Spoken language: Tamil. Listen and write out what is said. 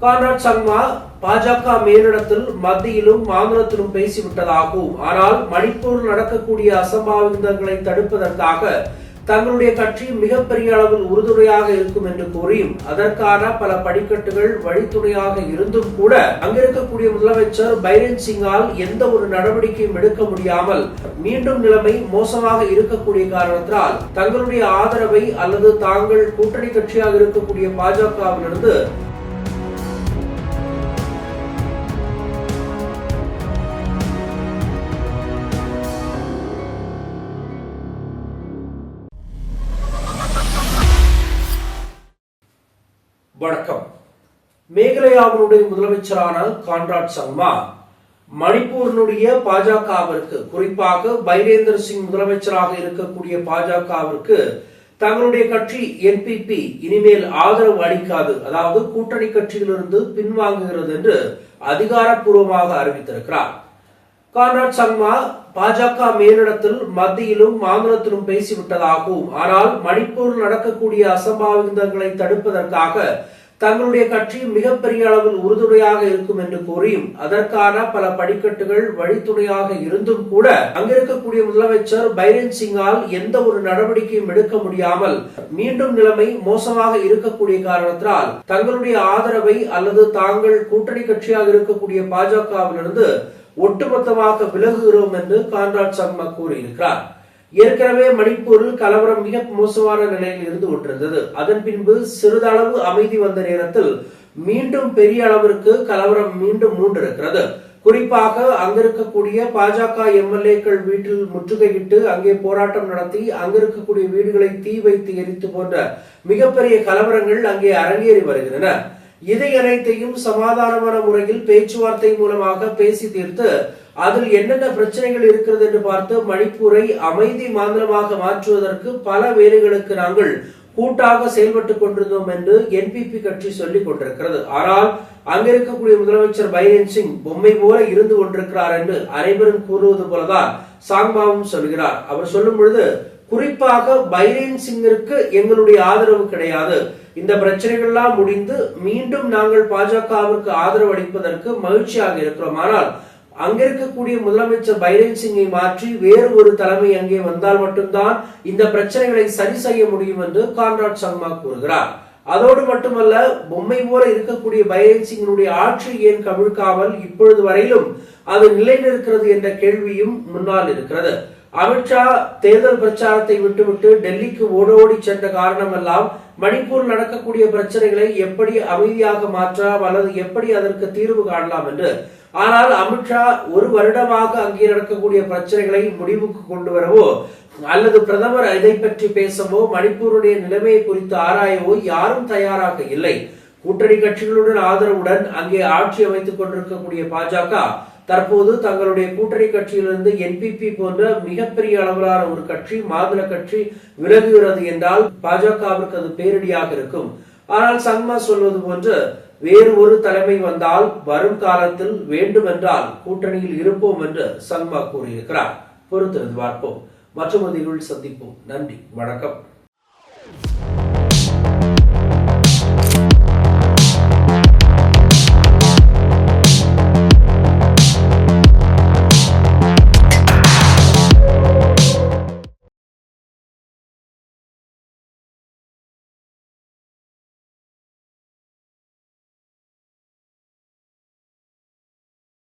கான்ராட் சங்மா பாஜக மேலிடத்தில் மத்தியிலும் மாநிலத்திலும் பேசிவிட்டதாகவும் ஆனால் மணிப்பூரில் நடக்கக்கூடிய அசம்பாவிதங்களை தடுப்பதற்காக தங்களுடைய கட்சி மிகப்பெரிய அளவில் உறுதுணையாக இருக்கும் என்று கூறியும் அதற்கான பல படிக்கட்டுகள் வழித்துணையாக இருந்தும் கூட அங்கிருக்கக்கூடிய முதலமைச்சர் பைரன் சிங்கால் எந்த ஒரு நடவடிக்கையும் எடுக்க முடியாமல் மீண்டும் நிலைமை மோசமாக இருக்கக்கூடிய காரணத்தால் தங்களுடைய ஆதரவை அல்லது தாங்கள் கூட்டணி கட்சியாக இருக்கக்கூடிய பாஜகவிலிருந்து வணக்கம். மேகாலயாவினுடைய முதலமைச்சரான கான்ராட் சங்மா மணிப்பூரினுடைய பாஜகவிற்கு குறிப்பாக பைரேந்தர் சிங் முதலமைச்சராக இருக்கக்கூடிய பாஜகவிற்கு தங்களுடைய கட்சி என்பிபி இனிமேல் ஆதரவு அளிக்காது அதாவது கூட்டணி கட்சியிலிருந்து பின்வாங்குகிறது என்று அதிகாரப்பூர்வமாக அறிவித்திருக்கிறார். கான்ராட் சங்மா பாஜக மேலிடத்தில் மத்தியிலும் மாநிலத்திலும் பேசிவிட்டதாகவும் ஆனால் மணிப்பூரில் நடக்கக்கூடிய அசம்பாவிதங்களை தடுப்பதற்காக தங்களுடைய கட்சி மிகப்பெரிய அளவில் உறுதுணையாக இருக்கும் என்று கூறியும் அதற்கான பல படிக்கட்டுகள் வழித்துணையாக இருந்தும் கூட அங்கிருக்கக்கூடிய முதலமைச்சர் பைரன் சிங்கால் எந்த ஒரு நடவடிக்கையும் எடுக்க முடியாமல் மீண்டும் நிலைமை மோசமாக இருக்கக்கூடிய காரணத்தினால் தங்களுடைய ஆதரவை அல்லது தாங்கள் கூட்டணி கட்சியாக இருக்கக்கூடிய பாஜகவிலிருந்து ஒட்டுமொத்தமாக விலகுகிறோம் என்று கான்ராட் சர்மா கூறியிருக்கிறார். ஏற்கனவே மணிப்பூரில் கலவரம் மிக மோசமான நிலையில் இருந்து கொண்டிருந்தது. அதன் பின்பு சிறிதளவு அமைதி வந்த நேரத்தில் மீண்டும் பெரிய அளவிற்கு கலவரம் மீண்டும் மூண்டிருக்கிறது. குறிப்பாக அங்கிருக்கக்கூடிய பாஜக எம்எல்ஏக்கள் வீட்டில் முற்றுகையிட்டு அங்கே போராட்டம் நடத்தி அங்கிருக்கக்கூடிய வீடுகளை தீ வைத்து எரித்து போன்ற மிகப்பெரிய கலவரங்கள் அங்கே அரங்கேறி வருகின்றன. இதை அனைத்தையும் சமாதானமான முறையில் பேச்சுவார்த்தை மூலமாக பேசி தீர்த்து அதில் என்னென்ன பிரச்சனைகள் இருக்கிறது என்று பார்த்து மணிப்பூரை அமைதி மாநிலமாக மாற்றுவதற்கு பல வேலைகளுக்கு நாங்கள் கூட்டாக செயல்பட்டுக் கொண்டிருந்தோம் என்று என்பிபி கட்சி சொல்லிக் கொண்டிருக்கிறது. ஆனால் அங்கிருக்கக்கூடிய முதலமைச்சர் பைரன் சிங் பொம்மை போல இருந்து கொண்டிருக்கிறார் என்று அனைவரும் கூறுவது போலதான் சாங்பாவும் சொல்கிறார். அவர் சொல்லும் பொழுது குறிப்பாக பைரேன் சிங்கிற்கு எங்களுடைய ஆதரவு கிடையாது. இந்த பிரச்சனைகள்லாம் முடிந்து மீண்டும் நாங்கள் பாஜகவிற்கு ஆதரவு அளிப்பதற்கு மகிழ்ச்சியாக இருக்கிறோம். ஆனால் அங்கிருக்கக்கூடிய முதலமைச்சர் பைரன் சிங்கை மாற்றி வேறு ஒரு தலைமை அங்கே வந்தால் மட்டும்தான் இந்த பிரச்சனைகளை சரி செய்ய முடியும் என்று கான்ராட் சர்மா கூறுகிறார். அதோடு மட்டுமல்ல பொம்மை போல இருக்கக்கூடிய பைரன் சிங்கினுடைய ஆட்சி ஏன் கவிழ்க்காமல் இப்பொழுது வரையிலும் அது நிலைநிற்கிறது என்ற கேள்வியும் முன்னால் இருக்கிறது. அமித்ஷா தேர்தல் பிரச்சாரத்தை விட்டுவிட்டு டெல்லிக்கு ஓடோடி சென்ற காரணமெல்லாம் மணிப்பூர் நடக்கக்கூடிய பிரச்சனைகளை எப்படி அமைதியாக மாற்றலாம் அல்லது எப்படி அதற்கு தீர்வு காணலாம் என்று. ஆனால் அமித்ஷா ஒரு வருடமாக அங்கே நடக்கக்கூடிய பிரச்சனைகளை முடிவுக்கு கொண்டு வரவோ அல்லது பிரதமர் இதை பற்றி பேசவோ மணிப்பூருடைய நிலைமையை குறித்து ஆராயவோ யாரும் தயாராக இல்லை. கூட்டணி கட்சிகளுடன் ஆதரவுடன் அங்கே ஆட்சி அமைத்துக் கொண்டிருக்கக்கூடிய பாஜக தற்போது தங்களுடைய கூட்டணி கட்சியிலிருந்து என்பிபி போன்ற மிகப்பெரிய அளவிலான ஒரு கட்சி மாநில கட்சி விலகுகிறது என்றால் பாஜகவிற்கு அது பேரிடியாக இருக்கும். ஆனால் சங்மா சொல்வது போன்று வேறு ஒரு தலைமை வந்தால் வரும் காலத்தில் வேண்டுமென்றால் கூட்டணியில் இருப்போம் என்று சங்மா கூறியிருக்கிறார். பொறுத்திருந்து பார்ப்போம். மற்றும் நிகழ்வில் சந்திப்போம். நன்றி. வணக்கம்.